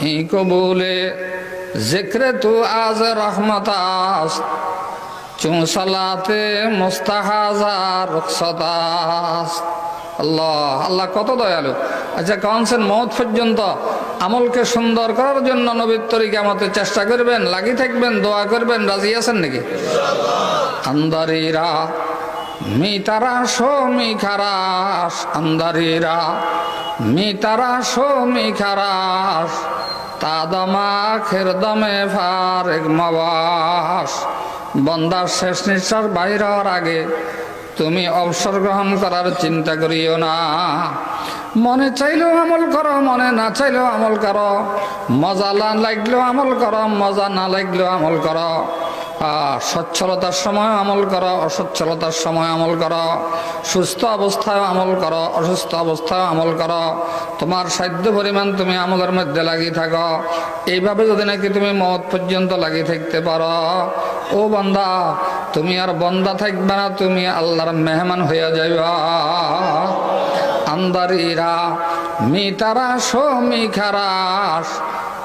হি কবুলে জিক্রে তু আজ রহমতাস চুঁ সালাতে মুস্তাহাজার রুখসতাস। আল্লাহ আল্লাহ কত দয়ালু। আচ্ছা কনসেন মত পর্যন্ত আমলকে সুন্দর করার জন্য নবীর তরিকে চেষ্টা করবেন, লাগি থাকবেন, দোয়া করবেন, রাজি আছেন নাকি? আন্দারিরা মি তারা শো মি খারাস আন্দারিরা মি তারা শো মি খারাস তাদমা খেরদমে ফারেক মাবাস বন্দার শেষ নিঃশ্বাস বাইর হওয়ার আগে তুমি অবসর গ্রহণ করার চিন্তা করিও না। মনে চাইলেও আমল করো, মনে না চাইলেও আমল করো। মজা না লাগলেও আমল করো, মজা না লাগলেও আমল করো। সচ্ছলতার সময় আমল করো, অসচ্ছলতার সময় আমল করো, সুস্থ অবস্থায় আমল করো, অসুস্থ অবস্থায় আমল করো, তোমার সাধ্য পরিমাণ তুমি আমলের মধ্যে লাগিয়ে থাকো। এইভাবে যদি নাকি তুমি মত পর্যন্ত লাগিয়ে থাকতে পারো, ও বন্দা, তুমি আর বন্দা থাকবে না, তুমি আল্লাহর মেহমান হইয়া যাইবা। আন্দারিরা মি তারা শো মি খারাস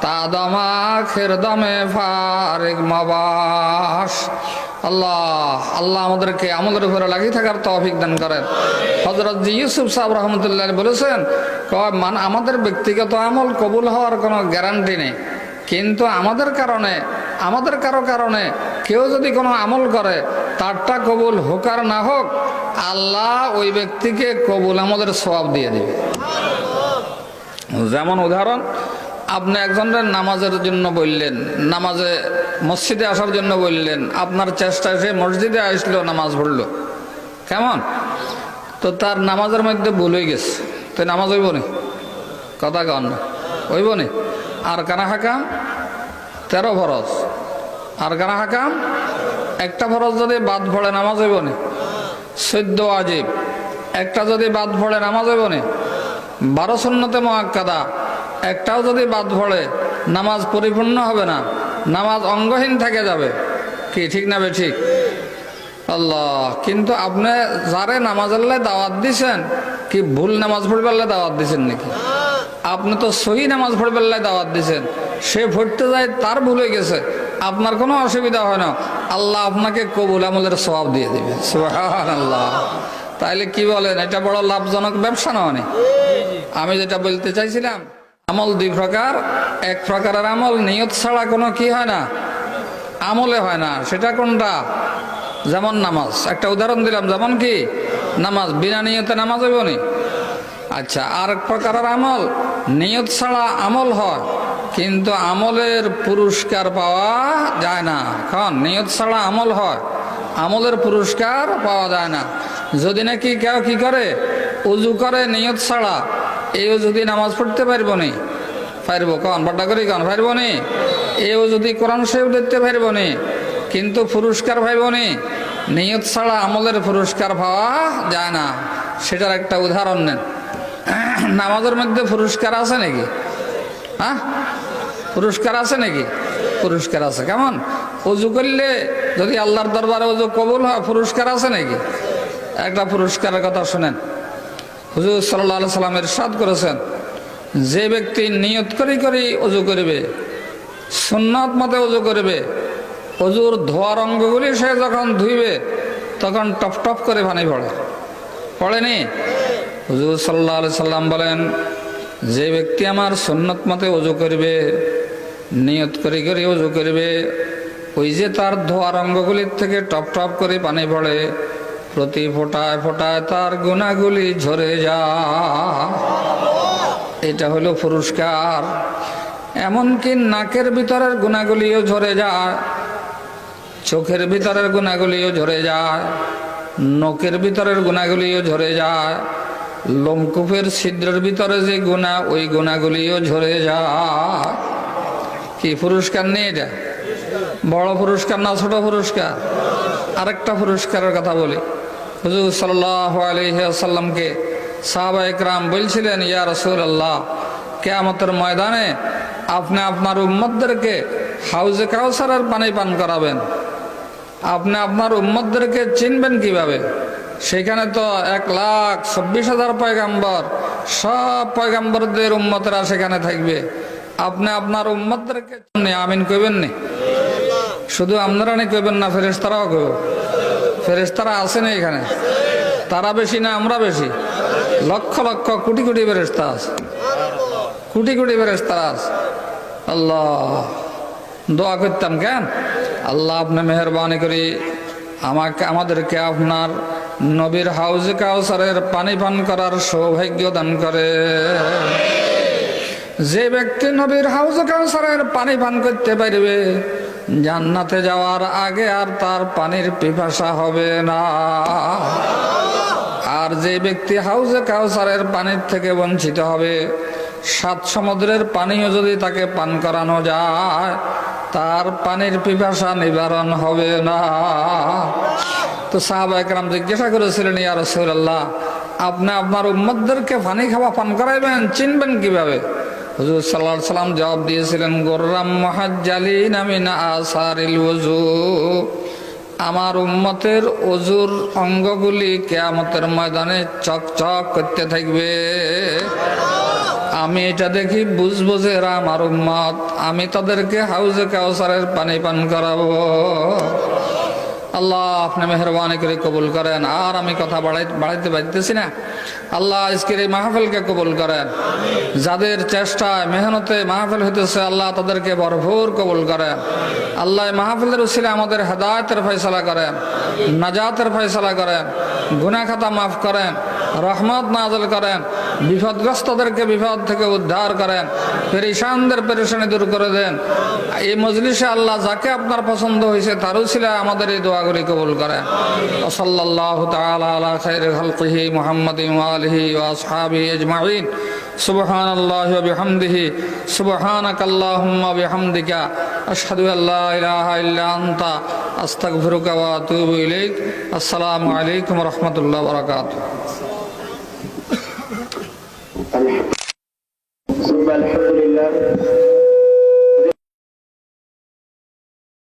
তাদমা খেরদমে ফারেক মাবাস। আল্লাহ আল্লাহ আমাদেরকে আমাদের উপরে লাগিয়ে থাকার তৌফিক দান করেন। হজরত জি ইউসুফ সাহেব রহমতুল্লাহ বলেছেন মান, আমাদের ব্যক্তিগত আমল কবুল হওয়ার কোনো গ্যারান্টি নেই। কিন্তু আমাদের কারণে, আমাদের কারও কারণে কেউ যদি কোনো আমল করে, তারটা কবুল হোক আর না হোক, আল্লাহ ওই ব্যক্তিকে কবুল আমাদের সবাব দিয়ে দিবে। যেমন উদাহরণ আপনি একজনের নামাজের জন্য বললেন, নামাজে মসজিদে আসার জন্য বললেন, আপনার চেষ্টায় সে মসজিদে আসলো, নামাজ পড়ল। কেমন? তো তার নামাজের মধ্যে ভুল হয়ে গেছে। তো নামাজ হইব নি? কথা কন হইব নি? আর কানা হাকাম? তেরো ফরজ। আর কানা হাকাম? একটা ফরজ যদি বাদ পড়ে, নামাজ হইব নি? চৈদ্দ আজিব একটা যদি বাদ পড়ে, নামাজ হইব নি? বারো শূন্যতে মহাক্কাদা একটাও যদি বাদ পড়ে, নামাজ পরিপূর্ণ হবে না, নামাজ অঙ্গহীন থেকে যাবে। কি, ঠিক না ঠিক? আল্লাহ, কিন্তু আপনি যারে নামাজ দাওয়াত দিছেন, কি ভুল নামাজ পড়বার লাই দাওয়াত দিছেন নাকি? আপনি তো সহি নামাজ পড়বার লাই দাওয়াত দিছেন। সে পড়তে যায়, তার ভুল হয়ে গেছে। আপনার কোনো অসুবিধা হয় না। আল্লাহ আপনাকে কবুল আমলের সবাব দিয়ে দিবে। আল্লাহ তাইলে কি বলেন? এটা বড় লাভজনক ব্যবসা না মানে আমি যেটা বলতে চাইছিলাম আমল দুই প্রকার, এক প্রকারের আমল নিয়ত ছাড়া কোনো কি হয় না? আমলে হয় না। সেটা কোনটা? যেমন নামাজ। একটা উদাহরণ দিলাম, যেমন কি? নামাজ, বিনা নিয়তে নামাজ হইব নি? আচ্ছা আর এক প্রকারের আমল, নিয়ত ছাড়া আমল হয়, কিন্তু আমলের পুরস্কার পাওয়া যায় না। কারণ নিয়ত ছাড়া আমল হয়, আমলের পুরস্কার পাওয়া যায় না। যদি নাকি কেউ কি করে? উজু করে নিয়ত ছাড়া এও যদি নামাজ পড়তে পারব নি, পারব কন বাড্ডা করি কন, পারব নি। এও যদি কোরআন শরীফ দেখতে পারব নি, কিন্তু পুরস্কার পাইব নি, নিয়ত ছাড়া আমলের পুরস্কার পাওয়া যায় না। সেটার একটা উদাহরণ নেন। নামাজের মধ্যে পুরস্কার আছে নাকি? হ্যাঁ? পুরস্কার আছে নাকি? পুরস্কার আছে। কেমন? অজু করলে যদি আল্লাহর দরবারে অজু কবুল হয়, পুরস্কার আছে নাকি? একটা পুরস্কারের কথা শুনেন। হুজুর সাল্লাহ সাল্লামের সাদ করেছেন, যে ব্যক্তি নিয়ত করি করি অজু করবে, সুন্নত মতে অজু করবে, অজুর ধোয়ার অঙ্গগুলি সে যখন ধুইবে, তখন টপ টপ করে পানি পড়ে। পড়েনি? হুজুর সাল্লাহ সাল্লাম বলেন, যে ব্যক্তি আমার সুন্নত মতে অজু করবে, নিয়ত করি করে অজু করবে, ওই যে তার ধোয়ার অঙ্গগুলির থেকে টপ টপ করে পানি পড়ে প্রতি ফোটায় ফোটায় তার গুণাগুলি ঝরে যা। এটা হলো পুরস্কার। এমনকি নাকের ভিতরের গুণাগুলিও ঝরে যায়। চোখের ভিতরের গুণাগুলিও ঝরে যায়। নখের ভিতরের গুণাগুলিও ঝরে যায়। লোমকূপের ছিদ্রের ভিতরে যে গুণা, ওই গুণাগুলিও ঝরে যায়। কি পুরস্কার নেই এটা? বড় পুরস্কার না ছোট পুরস্কার? আরেকটা পুরস্কারের কথা বলি। হুজুর সাল্লাহ আলহিহাসাল্লামকে সাহাবা একরাম বলছিলেন, ইয়া রসুল আল্লাহ কেয়ামতের ময়দানে আপনি আপনার উম্মদদেরকে হাউজে কাউসারের পানি পান করাবেন। আপনি আপনার উম্মদদেরকে চিনবেন কীভাবে? সেখানে তো এক লাখ চব্বিশ হাজার পয়গাম্বর, সব পয়গাম্বরদের উম্মতরা সেখানে থাকবে। আপনি আপনার উম্মতদেরকে আমিন কইবেন নি? শুধু আপনারা নি কইবেন না, ফেরেশতারাও কইব। ফেরেশতারা আছে না এখানে? তারা বেশি না আমরা বেশি? লক্ষ লক্ষ, কোটি কোটি ফেরেশতা আছে। কোটি কোটি ফেরেশতারা আছে। আল্লাহ। দোয়া করতাম কেন? আল্লাহ আপনি মেহরবানি করি। আমাকে, আমাদেরকে আপনার নবীর হাউজে কাউসারের পানি পান করার সৌভাগ্য দান করে। যে ব্যক্তি নবীর হাউজে কাউসারের পানি পান করতে পারবে জান্নাতে যাওয়ার আগে আর তার পানির পিপাসা হবে না। আর যে ব্যক্তি হাউজে কাউসারের পানির থেকে বঞ্চিত হবে, সাত সমুদ্রের পানিও যদি তাকে পান করানো যায়, তার পানির পিপাসা নিবারণ হবে না। তো সাহাবা একরাম জিজ্ঞাসা করেছিলেন, ইয়া রসুল্লাহ আপনি আপনার উম্মদদেরকে পানি খাওয়া পান করাইবেন? চিনবেন কীভাবে? হুজুর সাল্লাহ সাল্লাম জবাব দিয়েছিলেন, গোর্রাম মহাজ্জালিন আমিন আসারিল ওযু। আমার উম্মতের অজুর অঙ্গগুলি কেয়ামতের ময়দানে চকচক করতে থাকবে। আমি এটা দেখি বুঝব যে আমার উম্মত। আমি তাদেরকে হাউজে কাউসারের পানি পান করাবো। আল্লাহ আপনি মেহরবানি করে কবুল করেন। আর আমি কথা বাড়াই বাড়াইতে পারতেছি না। আল্লাহ আজকের এই মাহফিলকে কবুল করেন। যাদের চেষ্টায়, মেহনতে মাহফিল হইতেছে, আল্লাহ তাদেরকে ভরপুর কবুল করেন। আল্লাহ মাহফিলের উচিলে আমাদের হেদায়তের ফয়সলা করেন, নাজাতের ফয়সলা করেন গুনা খাতা মাফ করেন। রহমত নাজল করেন, বিপদগ্রস্তদেরকে বিপদ থেকে উদ্ধার করেন, পেরেশানদের পেরেশানি দূর করে দেন। এই মজলিসে আল্লাহ যাকে আপনার পছন্দ হয়েছে, তারও ছিল আমাদের এই দোয়াগুলি কবুল করেন। ওসল্লাহ খাইর খালকিহি মুহাম্মাদিন ওয়া আলিহি ওয়া আসহাবিহি আজমাইন। সুবহান আল্লাহ বিহামদিহি সুবহানাক আল্লাহুম্মা বিহামদিকা, আশহাদু আল্লা ইলাহা ইল্লা আনতা, আস্তাগফিরুকা ওয়া আতুবু ইলাইক। আসসালামু আলাইকুম ওয়া রাহমাতুল্লাহি ওয়া বারাকাতুহু। ثم الحمد لله